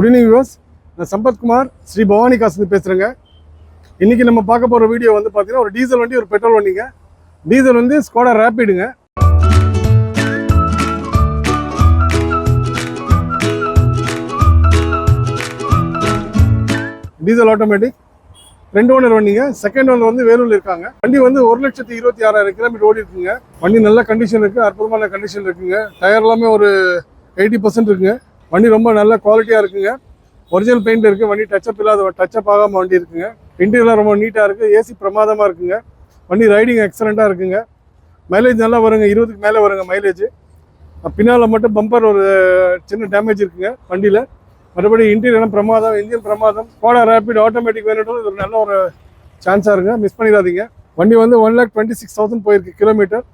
Good evening views நான் சம்பத்குமார் ஸ்ரீ பவானி காசுலேருந்து பேசுகிறேங்க இன்றைக்கி நம்ம பார்க்க போகிற வீடியோ வந்து பார்த்தீங்கன்னா ஒரு டீசல் வண்டி ஒரு பெட்ரோல் வண்டிங்க. டீசல் வந்து ஸ்கோடா ரேப்பிடுங்க டீசல் ஆட்டோமேட்டிக் ரெண்டு ஓனர் வண்டிங்க. செகண்ட் ஓனர் வந்து வேலூர்ல இருக்காங்க. வண்டி வந்து ஒரு லட்சத்தி இருபத்தி ஆறாயிரம் கிலோமீட்டர் ஓடி இருக்குங்க. வண்டி நல்ல கண்டிஷன் இருக்கு அற்புதமான கண்டிஷன் இருக்குங்க. டயர் எல்லாமே ஒரு எயிட்டி பர்சன்ட் இருக்குங்க. வண்டி ரொம்ப நல்ல குவாலிட்டியாக இருக்குங்க. ஒரிஜினல் பெயிண்ட் இருக்குது வண்டி டச்சப் இல்லாத டச்சப் ஆகாமல் வண்டி இருக்குங்க. இன்டீரியர் ரொம்ப நீட்டாக இருக்குது ஏசி பிரமாதமாக இருக்குங்க. வண்டி ரைடிங் எக்ஸலண்ட்டாக இருக்குங்க. மைலேஜ் நல்லா வருங்க இருபதுக்கு மேலே வருங்க மைலேஜ் பின்னால் மட்டும் பம்பர் ஒரு சின்ன டேமேஜ் இருக்குங்க வண்டியில். மற்றபடி இன்டீரியர்லாம் பிரமாதம் இன்ஜின் பிரமாதம். கோடா ரேபிட் ஆட்டோமேட்டிக் வேணும் ஒரு நல்ல ஒரு சான்ஸாக இருக்குங்க. மிஸ் பண்ணிடாதீங்க. வண்டி வந்து one lakh twenty six thousand போயிருக்கு கிலோமீட்டர்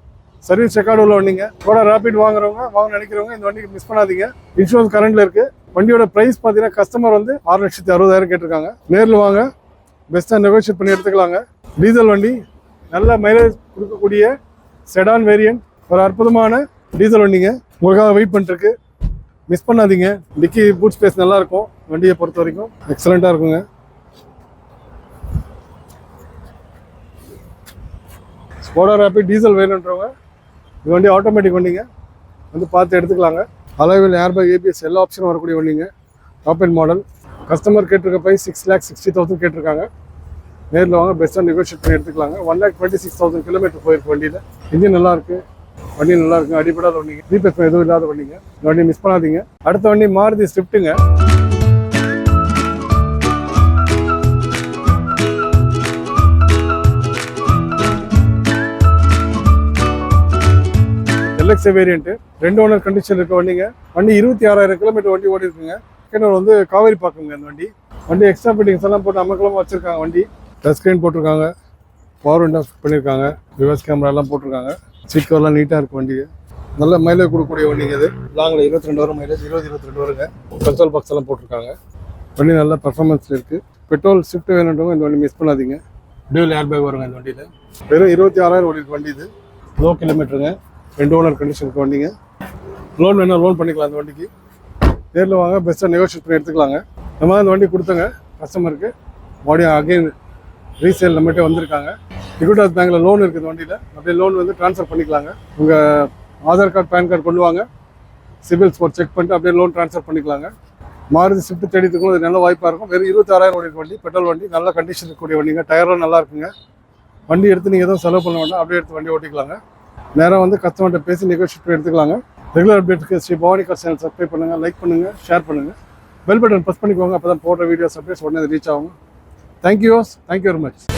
சர்வீஸ் ரெக்கார்டு உள்ள வண்டிங்க. கோடா ரேபிட் வாங்குறவங்க வாங்க நினைக்கிறவங்க இந்த வண்டிக்கு மிஸ் பண்ணாதீங்க. இன்சூரன்ஸ் கரண்ட்ல இருக்கு. வண்டியோட பிரைஸ் பார்த்தீங்கன்னா கஸ்டமர் வந்து ஆறு லட்சத்தி அறுபதாயிரம் கேட்டிருக்காங்க. நேரில் வாங்க. பெஸ்ட்டாக நெகோஷியேட் பண்ணி எடுத்துக்கலாங்க. டீசல் வண்டி நல்ல மைலேஜ் கொடுக்கக்கூடிய செடான் வேரியன்ட் ஒரு அற்புதமான டீசல் வண்டிங்க. உங்களுக்காக வெயிட் பண்ணிருக்கு மிஸ் பண்ணாதீங்க. டிக்கி பூட் ஸ்பேஸ் நல்லா இருக்கும் வண்டியை பொறுத்த வரைக்கும் எக்ஸலண்ட்டாக இருக்குங்க. ஸ்கோடா ரேபிட் டீசல் வேணுன்றவங்க இது வண்டி ஆட்டோமேட்டிக் வண்டிங்க. வந்து பார்த்து எடுத்துக்கலாங்க. அலைவில் ஏர்பேக் ஏபிஎஸ் எல்லா ஆப்ஷனும் வரக்கூடிய வண்டிங்க. டாப் அண்ட் மாடல் கஸ்டமர் கேட்டிருக்க price six lakh sixty thousand கேட்டிருக்காங்க. நேரில் வாங்க பெஸ்ட்டாக நெகோஷியேட் பண்ணி எடுத்துக்கலாங்க. One lakh twenty six thousand kilometre போயிருக்கு வண்டியில். இன்ஜின் நல்லாயிருக்கு வண்டி நல்லாயிருக்கு அடிப்படாத வண்டிங்க. ரீபேஸ் எதுவும் இல்லாத வண்டிங்க. இந்த வண்டி மிஸ் பண்ணாதீங்க. அடுத்த வண்டி மாறுதி ஸ்விஃப்ட்டுங்க எல்எக்ஸே வேரியன்ட் ரெண்டு ஓனர் கண்டிஷன் இருக்க வண்டிங்க. வண்டி இருபத்தி ஆறாயிரம் கிலோமீட்டர் வண்டி ஓடி இருக்குங்க செகண்ட் வந்து காவேரி பார்க்குங்க அந்த வண்டி. வண்டி எக்ஸ்ட்ரா ஃபிட்டிங்ஸ் எல்லாம் போட்டு அமக்கலமாக வச்சுருக்காங்க வண்டி. டச் ஸ்க்ரீன் போட்டிருக்காங்க. பவர் விண்டோ பண்ணியிருக்காங்க ரிவர்ஸ் கேமரா எல்லாம் போட்டிருக்காங்க. சீட் நீட்டாக இருக்கும் வண்டி நல்ல மைலேஜ் கொடுக்கக்கூடிய வண்டிங்க இது. லாங்கில் இருபத்தி ரெண்டு வரும் மைலேஜ் இருபது இருபத்தி ரெண்டு வருங்க. பெட்ரோல் பாக்ஸ் எல்லாம் போட்டிருக்காங்க. வண்டி நல்ல பர்ஃபார்மன்ஸில் இருக்குது பெட்ரோல் ஷிஃப்ட் வேணுன்றவங்க இந்த வண்டி மிஸ் பண்ணாதீங்க. டியூல் ஏர் பேக் வருங்க இந்த வண்டியில். வெறும் இருபத்தி ஆறாயிரம் ஓடி வண்டி இது. லோ கிலோமீட்டருங்க ரெண்டு ஓனர் கண்டிஷனுக்கு வண்டிங்க. லோன் வேணால் லோன் பண்ணிக்கலாம் அந்த வண்டிக்கு. நேரில் வாங்க பெஸ்ட்டாக நெகோஷியேட் பண்ணி எடுத்துக்கலாங்க. இந்த மாதிரி அந்த வண்டி கொடுத்தங்க. கஸ்டமருக்கு மறுபடியும் அகைன் ரீசேல் நம்மகிட்ட வந்திருக்காங்க. இகுட்டாஸ் பேங்க்கில் லோன் இருக்குது இந்த வண்டியில். அப்படியே லோன் வந்து ட்ரான்ஸ்ஃபர் பண்ணிக்கலாங்க. உங்கள் ஆதார் கார்டு பேன் கார்டு கொண்டு வாங்க. சிபில் ஸ்கோர் செக் பண்ணிட்டு அப்படியே லோன் ட்ரான்ஸ்ஃபர் பண்ணிக்கலாங்க. மாறுதி ஸ்விஃப்ட் தேடித்துக்கும் அது நல்ல வாய்ப்பாக இருக்கும். வெறும் இருபத்தாறாயிரம் ஓடி வண்டி பெட்ரோல் வண்டி. நல்ல கண்டிஷன் இருக்கக்கூடிய வண்டிங்க. டயர்லாம் நல்லா இருக்குங்க. வண்டி எடுத்து நீங்கள் எதுவும் செலவு பண்ண வேண்டாம். அப்படியே எடுத்து வண்டி ஓட்டிக்கலாங்க. நேராக வந்து கஸ்டமர்கிட்ட பேசி நெகோஷியேட் பண்ணி எடுத்துக்கலாங்க. Regular அப்டேட்டுக்கு Sri Bhavani car channel subscribe பண்ணுங்கள் லைக் பண்ணுங்கள் ஷேர் பண்ணுங்கள் பெல் பட்டன் ப்ரெஸ் பண்ணிக்கோங்க அப்போ தான் போடுற வீடியோஸ் அப்டேட்ஸ் உடனே ரீச் ஆகும் thank you thank you very much